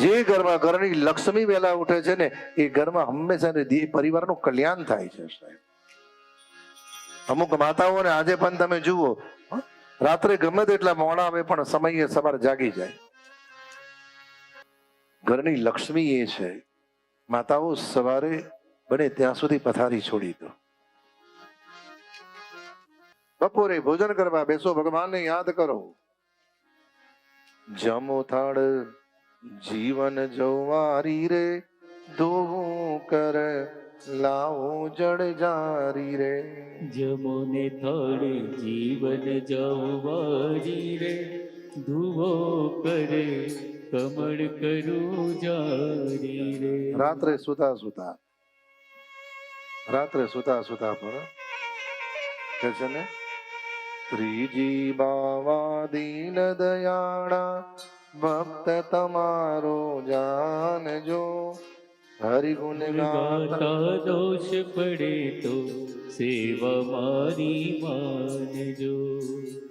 જે ઘરમાં ઘરની લક્ષ્મી વહેલા ઉઠે છે ને, એ ઘરમાં હંમેશા પરિવારનું કલ્યાણ થાય છે સાહેબ. અમુક માતાઓને આજે પણ તમે જુઓ રાત્રે ગમે તેટલા મોડા આવે પણ સમયે સવારે જાગી જાય. ઘરની લક્ષ્મી એ છે, માતાઓ સવારે બને ત્યાં સુધી પથારી છોડી દો. બપોરે ભોજન કરવા બેસો, ભગવાનને યાદ કરો. જમો થાળ જીવન જવારી રે ધોવું કર લાવો જડ જારી રે. જમોને થળે જીવન જવારી રે ધુવો કરે કમળ કરું જારી રે. રાત્રે સુતા સુતા રાત્રે સુતા સુતા પણ કે છે ને ત્રીજી બાવા દીન દયાળા ભક્ત તમારો જાનજો. હરિગુણ ગાતા ગાતા દોષ પડે તો સેવા મારી માનજો.